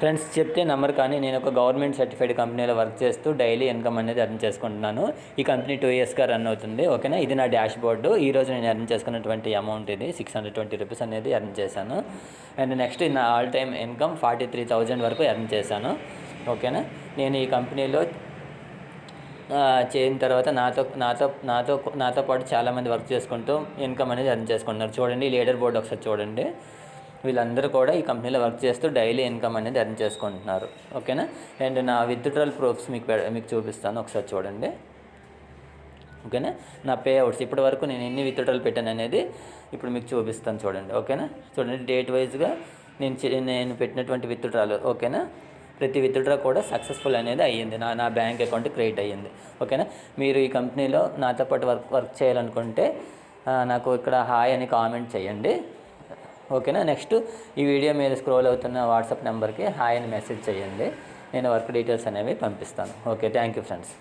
Friends చెప్తే నమ్మరు కానీ నేను ఒక గవర్నమెంట్ సర్టిఫైడ్ కంపెనీలో వర్క్ చేస్తూ డైలీ ఇన్కమ్ అనేది అర్న్ చేసుకుంటున్నాను. ఈ కంపెనీ టూ ఇయర్స్గా రన్ అవుతుంది ఓకేనా? ఇది నా డాష్ బోర్డు ఈ రోజు నేను అర్న్ చేసుకున్నటువంటి అమౌంట్ ఇది సిక్స్ హండ్రెడ్ ట్వంటీ రూపీస్ అనేది అర్న్ చేశాను. అండ్ నెక్స్ట్ నా all time income forty three thousand వరకు అర్న్ చేశాను ఓకేనా? నేను ఈ కంపెనీలో చేయిన చేరిన తర్వాత నాతో నాతో నాతో నాతో పాటు చాలామంది వర్క్ చేసుకుంటూ ఇన్కమ్ అనేది అర్న్ చేసుకుంటున్నారు. చూడండి లీడర్ బోర్డు ఒకసారి చూడండి. వీళ్ళందరూ కూడా ఈ కంపెనీలో వర్క్ చేస్తూ డైలీ ఇన్కమ్ అనేది ఎర్న్ చేసుకుంటున్నారు. ఓకేనా? అండ్ నా విత్డ్రాల్ ప్రూఫ్స్ మీకు పె- మీకు చూపిస్తాను ఒకసారి చూడండి. ఓకేనా? నా పే అవుట్స్ ఇప్పటి వరకు నేను ఎన్ని విత్డ్రాల్ పెట్టాను అనేది ఇప్పుడు మీకు చూపిస్తాను చూడండి. ఓకేనా? చూడండి డేట్ వైజ్గా నేను నేను పెట్టినటువంటి విత్డ్రాలు ఓకేనా? ప్రతి విత్డ్రా కూడా సక్సెస్ఫుల్ అనేది అయ్యింది. నా నా బ్యాంక్ అకౌంట్ క్రియేట్ అయ్యింది. ఓకేనా? మీరు ఈ కంపెనీలో నాతో పాటు వర్క్ వర్క్ చేయాలనుకుంటే నాకు ఇక్కడ హాయ్ అని కామెంట్ చేయండి. ఓకేనా? నెక్స్ట్ ఈ వీడియో మీద స్క్రోల్ అవుతున్న వాట్సాప్ నెంబర్కి హాయ్ అని మెసేజ్ చేయండి. నేను వర్క్ డీటెయిల్స్ అనేవి పంపిస్తాను. Okay thank you friends.